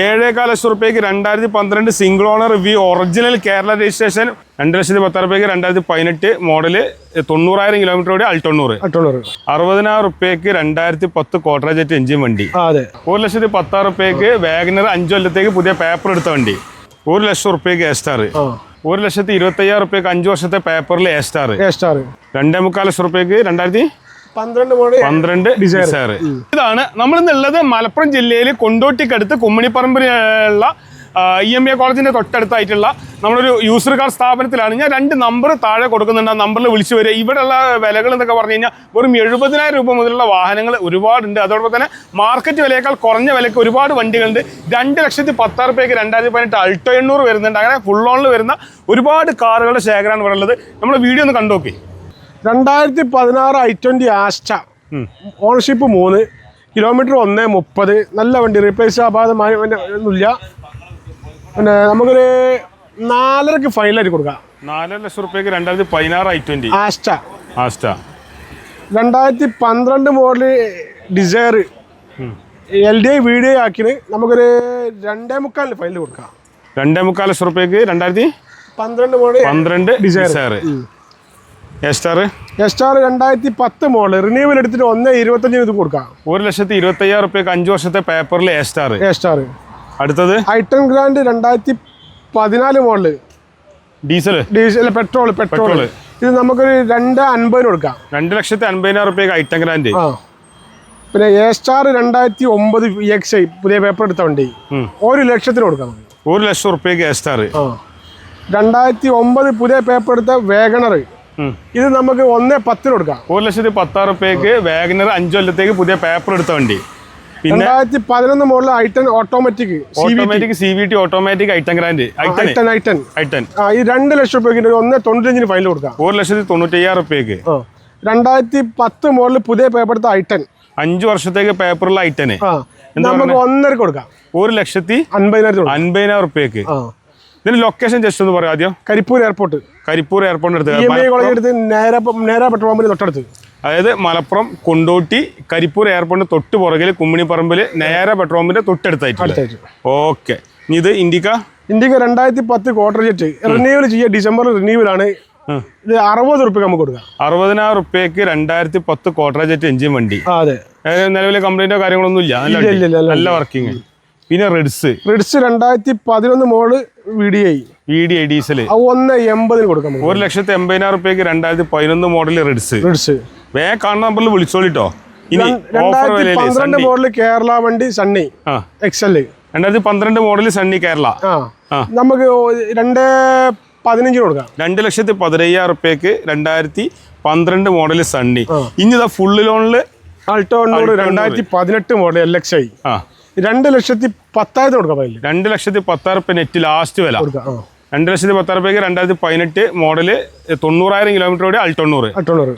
ഏഴേകാൽ ലക്ഷം റുപ്യക്ക് രണ്ടായിരത്തി പന്ത്രണ്ട് single owner V original Kerala registration രണ്ട് ലക്ഷത്തി പത്ത് റുപ്യക്ക് രണ്ടായിരത്തി പതിനെട്ട് മോഡൽ തൊണ്ണൂറായിരം കിലോമീറ്റർ ഓടി അൾട്ടൊണ്ണൂറ് അറുപതിനായിരം റുപ്യക്ക് രണ്ടായിരത്തി പത്ത് കോട്ടറജറ്റ് എഞ്ചിൻ വണ്ടി. അതെ. ഒരു ലക്ഷത്തി പത്താറ് റുപ്യക്ക് വാഗനർ അഞ്ചു കൊല്ലത്തേക്ക് പുതിയ പേപ്പർ എടുത്ത വണ്ടി. ഒരു ലക്ഷം റുപ്യക്ക് എ സ്റ്റാർ ആ. ഒരു ലക്ഷത്തി ഇരുപത്തി അയ്യായിരം റുപ്യക്ക് അഞ്ചു വർഷത്തെ പേപ്പറിൽ എ സ്റ്റാർ എ സ്റ്റാർ രണ്ടേ മുക്കാൽ ലക്ഷം റുപ്യക്ക് രണ്ടായിരത്തി പന്ത്രണ്ട് ഡിസയർ. ഇതാണ് നമ്മൾ ഇന്നുള്ളത് മലപ്പുറം ജില്ലയിൽ കൊണ്ടോട്ടിക്കടുത്ത് കുമ്മണിപ്പറമ്പിലുള്ള ഇ എം എ കോളേജിന്റെ തൊട്ടടുത്തായിട്ടുള്ള നമ്മളൊരു യൂസർ കാർ സ്ഥാപനത്തിലാണ്. ഞാൻ രണ്ട് നമ്പർ താഴെ കൊടുക്കുന്നുണ്ട്. ആ നമ്പറിൽ വിളിച്ചു വരിക. ഇവിടെയുള്ള വിലകൾ എന്നൊക്കെ പറഞ്ഞു കഴിഞ്ഞാൽ വെറും എഴുപതിനായിരം രൂപ മുതലുള്ള വാഹനങ്ങൾ ഒരുപാടുണ്ട്. അതോടൊപ്പം തന്നെ മാർക്കറ്റ് വിലയേക്കാൾ കുറഞ്ഞ വിലയ്ക്ക് ഒരുപാട് വണ്ടികളുണ്ട്. രണ്ട് ലക്ഷത്തി പത്താറ് രൂപയ്ക്ക് രണ്ടായിരത്തി പതിനെട്ട് അൾട്ടോ എണ്ണൂറ് വരുന്നുണ്ട്. അങ്ങനെ ഫുൾ ഓണിൽ വരുന്ന ഒരുപാട് കാറുകളുടെ ശേഖരമാണ് ഇവിടെ ഉള്ളത്. നമ്മൾ വീഡിയോ ഒന്ന് കണ്ടു നോക്കി രണ്ടായിരത്തി പതിനാറ് ഐ ട്വന്റി ആസ്റ്റ ഓണർഷിപ്പ് മൂന്ന് കിലോമീറ്റർ ഒന്ന് മുപ്പത്. നല്ല വണ്ടി റീപ്ലേസ് അപാതമായ ഒന്നുമില്ല. പിന്നെ നമുക്കൊരു നാലരക്ക് ഫൈനലായിട്ട് കൊടുക്കാം. നാലര ലക്ഷം റുപ്യക്ക് രണ്ടായിരത്തി പതിനാറ് ഐ ട്വന്റി ആസ്റ്റ ആസ്റ്റ രണ്ടായിരത്തി പന്ത്രണ്ട് model Dzire L D I video ആക്കിന് നമുക്കൊരു രണ്ടേ മുക്കാലിന് ഫൈനൽ കൊടുക്കാം. രണ്ടേ മുക്കാൽ ലക്ഷം റുപ്യക്ക് രണ്ടായിരത്തി പന്ത്രണ്ട് മോഡൽ പന്ത്രണ്ട് ഡിസയർ എസ്റ്റാർ രണ്ടായിരത്തി പത്ത് മോഡൽ റിന്യൂവൽ എടുത്തിട്ട് ഒന്ന് ഇരുപത്തഞ്ചിന് ഇത് കൊടുക്കാം. ഒരു ലക്ഷത്തി ഇരുപത്തി അയ്യായിരം റുപ്യക്ക് അഞ്ച് വർഷത്തെ പേപ്പറിൽ എസ്റ്റാർ എസ് ആർ അടുത്തത്? ഐട്ടൺ ഗ്രാൻഡ് രണ്ടായിരത്തി പതിനാല് model diesel diesel petrol petrol. ഇത് നമുക്കൊരു രണ്ട് അൻപതിന് കൊടുക്കാം. രണ്ട് ലക്ഷത്തി അൻപതിനായിരം റുപ്യക്ക് ഐറ്റം ഗ്രാൻഡ് ആ. പിന്നെ എ സ്റ്റാർ രണ്ടായിരത്തി ഒമ്പത് എക്സ് ഐ പുതിയ പേപ്പർ എടുത്ത വണ്ടി. ഒരു ലക്ഷത്തിന് കൊടുക്കാം. ഒരു ലക്ഷം റുപ്യക്ക് എ സ്റ്റാർ രണ്ടായിരത്തി ഒമ്പത് പുതിയ പേപ്പർ എടുത്ത വേഗണർ ഇത് നമുക്ക് ഒന്നേ പത്തിന് കൊടുക്കാം. ഒരു ലക്ഷത്തി പത്താറ് റുപ്യക്ക് വാഗനർ അഞ്ചു കൊല്ലത്തേക്ക് പുതിയ പേപ്പർ എടുത്ത വണ്ടി. രണ്ടായിരത്തി പതിനൊന്ന് model I ten automatic automatic C V T automatic I ten Grand I ten I ten I ten ആ ഈ രണ്ട് ലക്ഷം രൂപയ്ക്ക് ഒന്നേ തൊണ്ണൂറ്റഞ്ചിന് ഫൈനൽ കൊടുക്കാം. ഒരു ലക്ഷത്തി തൊണ്ണൂറ്റയ്യായിരം റുപ്യക്ക് രണ്ടായിരത്തി പത്ത് മോഡൽ പുതിയ പേപ്പർ എടുത്ത ഐറ്റൻ അഞ്ചു വർഷത്തേക്ക് പേപ്പറുള്ള ഐറ്റന് നമുക്ക് ഒന്നര കൊടുക്കാം. ഒരു ലക്ഷത്തി അൻപതിനായിരം അൻപതിനായിരം റുപ്യക്ക് ആ ഇതിന് ലൊക്കേഷൻ ജസ്റ്റ് ഒന്ന് പറയാം ആദ്യം. കരിപ്പൂർ എയർപോർട്ട് കരിപ്പൂർ എയർപോർട്ടിന് ഇ അടുത്ത് നേരെ നേരെ പെട്രോൾ പമ്പിന് തൊട്ടടുത്ത്. അതായത് മലപ്പുറം കൊണ്ടോട്ടി കരിപ്പൂർ എയർപോർട്ടിന് തൊട്ട് പുറകിൽ കുമ്മിണിപ്പറമ്പിൽ നേരെ പെട്രോൾ പമ്പിന്റെ തൊട്ടടുത്തായിട്ട് ഓക്കെ. ഇത് ഇന്ത്യക്ക? ഇന്ത്യക്ക രണ്ടായിരത്തി പത്ത് ക്വാർട്ടർ ജെറ്റ് റിന്യൂവൽ ചെയ്യുക ഡിസംബർ റിന്യൂവൽ ആണ് ഇത് അറുപത് റുപ്യ നമുക്ക് കൊടുക്കാം. അറുപതിനായിരം റുപ്യക്ക് രണ്ടായിരത്തി പത്ത് ക്വാർട്ടർ ജെറ്റ് എഞ്ചിൻ വണ്ടി അതെ. നിലവിലെ കംപ്ലൈന്റോ കാര്യങ്ങളൊന്നും ഇല്ല, നല്ല വർക്കിംഗ് പിന്നെ റെഡ്സ് റെഡ്സ് രണ്ടായിരത്തി പതിനൊന്ന് മോൾ V D I V D I diesel ഒന്ന് എൺപതിന് കൊടുക്കാം നമുക്ക് ഒരു ലക്ഷത്തി എൺപതിനായിരം റുപ്യക്ക് രണ്ടായിരത്തി പതിനൊന്ന് മോഡൽ റെഡ്സ് റെഡ്സ് വേ കാണുന്ന നമ്പറിൽ വിളിച്ചോളിട്ടോ. ഇനി രണ്ടായിരത്തി പന്ത്രണ്ട് മോഡൽ കേരള വണ്ടി സണ്ണി എക്സ് എക്സൽ രണ്ടായിരത്തി പന്ത്രണ്ട് മോഡൽ സണ്ണി കേരള. നമുക്ക് രണ്ട് പതിനഞ്ചിന് കൊടുക്കാം. രണ്ട് ലക്ഷത്തി പതിനയ്യായിരം റുപ്യക്ക് രണ്ടായിരത്തി പന്ത്രണ്ട് മോഡൽ സണ്ണി ഇനി ഇതാ ഫുള്ള് ലോണിൽ എണ്ണൂറ് രണ്ടായിരത്തി പതിനെട്ട് മോഡൽ എൽ എക്സ് ഐ ആ. രണ്ട് ലക്ഷത്തി പത്തായിരത്തി കൊടുക്കാം അതിൽ രണ്ട് ലക്ഷത്തി പത്തായിരം റുപ്യ നെറ്റ് ലാസ്റ്റ് വില. കൊടുക്കാം രണ്ട് ലക്ഷത്തി പത്തായിരം റുപ്യക്ക് രണ്ടായിരത്തി പതിനെട്ട് മോഡൽ തൊണ്ണൂറായിരം കിലോമീറ്റർ ഓടി അൾട്ടൊണ്ണൂറ് അൾട്ടൊണ്ണൂറ്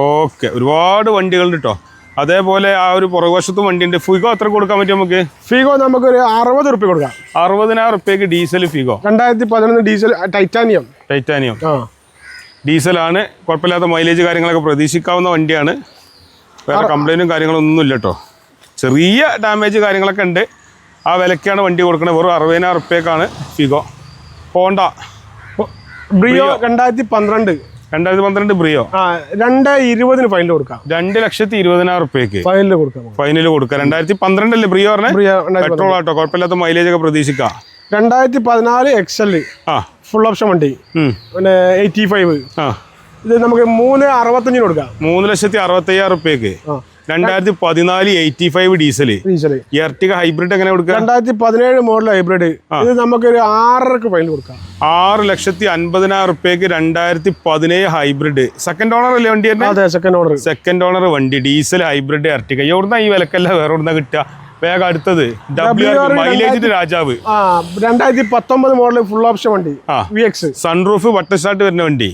ഓക്കെ ഒരുപാട് വണ്ടികളുണ്ട് കേട്ടോ അതേപോലെ ആ ഒരു പുറകുവശത്തും വണ്ടിയുണ്ട്. ഫിഗോ എത്ര കൊടുക്കാൻ പറ്റും നമുക്ക്? ഫിഗോ നമുക്ക് ഒരു അറുപത് റുപ്യ കൊടുക്കാം. അറുപതിനായിരം റുപ്യക്ക് ഡീസൽ ഫിഗോ രണ്ടായിരത്തി പതിനൊന്ന് ഡീസൽ ടൈറ്റാനിയം ടൈറ്റാനിയം ഡീസലാണ് കുഴപ്പമില്ലാത്ത മൈലേജ് കാര്യങ്ങളൊക്കെ പ്രതീക്ഷിക്കാവുന്ന വണ്ടിയാണ്. വേറെ കംപ്ലൈന്റും കാര്യങ്ങളൊന്നും ഇല്ല കേട്ടോ ചെറിയ ഡാമേജ് കാര്യങ്ങളൊക്കെ ഉണ്ട്. ആ വിലക്കാണ് വണ്ടി കൊടുക്കുന്നത് വെറും അറുപതിനായിരം റുപ്യക്കാണ് ഫിഗോ. ഹോണ്ട. ബ്രിയോ രണ്ടായിരത്തി പന്ത്രണ്ട് രണ്ടായിരത്തി പന്ത്രണ്ട് ബ്രിയോ. ആ രണ്ട് ഇരുപതിന് ഫൈനൽ കൊടുക്കാം. രണ്ട് ലക്ഷത്തി ഇരുപതിനായിരം റുപ്യക്ക് ഫൈനൽ കൊടുക്കാം. ഫൈനൽ കൊടുക്കാം. രണ്ടായിരത്തി പന്ത്രണ്ടല്ലേ ബ്രിയോ പറഞ്ഞ പെട്രോൾ ആട്ടോ കുഴപ്പമില്ലാത്ത മൈലേജ് ഒക്കെ പ്രതീക്ഷിക്കാം. രണ്ടായിരത്തി പതിനാല് എക്സൽ ആ. ഫുൾ ഓപ്ഷൻ വണ്ടി. പിന്നെ എയ്റ്റി ഫൈവ് ആ. ഇത് നമുക്ക് മൂന്ന് അറുപത്തഞ്ചിന് കൊടുക്കാം. മൂന്ന് ലക്ഷത്തി അറുപത്തയ്യായിരം റുപ്യക്ക് ആ. രണ്ടായിരത്തി പതിനാല് eighty five diesel Ertiga hybrid എങ്ങനെ കൊടുക്കുക? രണ്ടായിരത്തി പതിനേഴ് മോഡൽ ഹൈബ്രിഡ് ഇത് നമുക്കൊരു ആറരക്ക് ഫൈനൽ കൊടുക്കാം. ആറ് ലക്ഷത്തി അൻപതിനായിരം റുപ്യക്ക് രണ്ടായിരത്തി പതിനേഴ് ഹൈബ്രിഡ് സെക്കൻഡ് ഓണർ അല്ലേ വണ്ടി സെക്കൻഡ് ഓണർ സെക്കൻഡ് ഓണർ വണ്ടി. ഡീസൽ ഹൈബ്രിഡ് ഇയർട്ടിക എവിടുന്ന ഈ വിലക്കല്ല വേറെ എവിടുന്ന കിട്ടുക? വേഗം അടുത്തത് മൈലേജിന്റെ രാജാവ്. രണ്ടായിരത്തി പത്തൊമ്പത് മോഡൽ ഫുൾ ഓപ്ഷൻ വണ്ടി ആ. വി എക്സ് സൺറൂഫ് സ്റ്റാർട്ട് വരുന്ന വണ്ടി.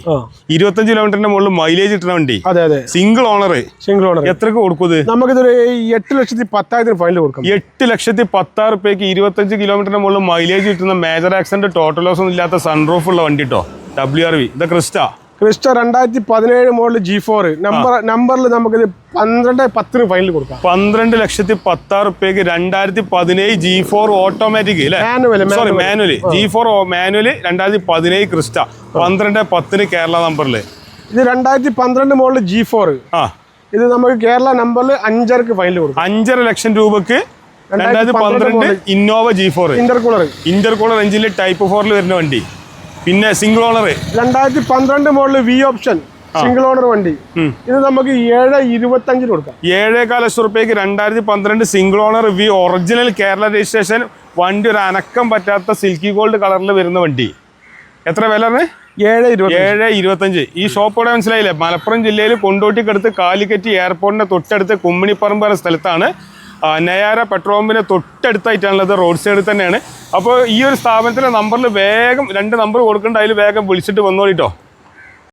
ഇരുപത്തഞ്ച് കിലോമീറ്ററിന്റെ മുകളിൽ മൈലേജ് കിട്ടുന്ന വണ്ടി. അതെ അതെ. സിംഗിൾ ഓണർ സിംഗിൾ ഓണർ എത്രക്ക് കൊടുക്കുന്നത് നമുക്കിതൊരു എട്ട് ലക്ഷത്തി പത്തായിരത്തിന് ഫൈനൽ കൊടുക്കാം. എട്ട് ലക്ഷത്തി പത്താറ് റുപ്യക്ക് ഇരുപത്തഞ്ച് കിലോമീറ്ററിന് മുകളിൽ മൈലേജ് കിട്ടുന്ന മേജർ ആക്സിഡന്റ് ടോട്ടൽ ലോസ് ഒന്നും ഇല്ലാത്ത സൺറൂഫ് ഉള്ള വണ്ടി കേട്ടോ ഡബ്ല്യു ആർ വി ഇത് ക്രിസ്റ്റ ക്രിസ്റ്റ രണ്ടായിരത്തി പതിനേഴ് മോഡൽ ജി ഫോർ നമ്പർ നമ്പറിൽ നമുക്കിത് പന്ത്രണ്ട് പത്തിന് ഫൈനൽ കൊടുക്കാം. പന്ത്രണ്ട് ലക്ഷത്തി പത്താറ് റുപ്യക്ക് രണ്ടായിരത്തി പതിനേഴ് G four automatic sorry manually manual G four manual രണ്ടായിരത്തി പതിനേഴ് ക്രിസ്റ്റ. പന്ത്രണ്ട് പത്തിന് കേരള നമ്പറിൽ ഇത് രണ്ടായിരത്തി പന്ത്രണ്ട് മോഡൽ ജി ഫോർ ആ. ഇത് നമുക്ക് കേരള നമ്പറിൽ അഞ്ചരക്ക് ഫൈനൽ കൊടുക്കും. അഞ്ചര ലക്ഷം രൂപക്ക് രണ്ടായിരത്തി പന്ത്രണ്ട് Innova G four intercooler intercooler എഞ്ചിനിൽ ടൈപ്പ് ഫോറിൽ വരുന്ന വണ്ടി. പിന്നെ സിംഗിൾ ഓണർ രണ്ടായിരത്തി പന്ത്രണ്ട് model V option single owner വണ്ടി. ഇത് നമുക്ക് ഏഴ് ഇരുപത്തി അഞ്ചിന് കൊടുക്കാം. ഏഴേകാൽ ലക്ഷം റുപ്യക്ക് രണ്ടായിരത്തി പന്ത്രണ്ട് single owner V original Kerala registration വണ്ടി ഒരു അനക്കം പറ്റാത്ത സിൽക്കി ഗോൾഡ് കളറിൽ വരുന്ന വണ്ടി. എത്ര വില ഏഴ് ഏഴ് ഇരുപത്തഞ്ച്. ഈ ഷോപ്പ് ഇവിടെ മനസ്സിലായില്ലേ? മലപ്പുറം ജില്ലയിൽ കൊണ്ടോട്ടിക്കടുത്ത് കാലിക്കറ്റ് എയർപോർട്ടിന്റെ തൊട്ടടുത്ത് കുമ്മിണിപ്പറമ്പ് എന്ന സ്ഥലത്താണ് നയാര പെട്രോൾ പമ്പിന്റെ തൊട്ടടുത്തായിട്ടാണുള്ളത് റോഡ് സൈഡിൽ തന്നെയാണ്. അപ്പോൾ ഈ ഒരു സ്ഥാപനത്തിലെ നമ്പറിൽ വേഗം രണ്ട് നമ്പർ കൊടുക്കേണ്ട അതിൽ വേഗം വിളിച്ചിട്ട് വന്നോളിട്ടോ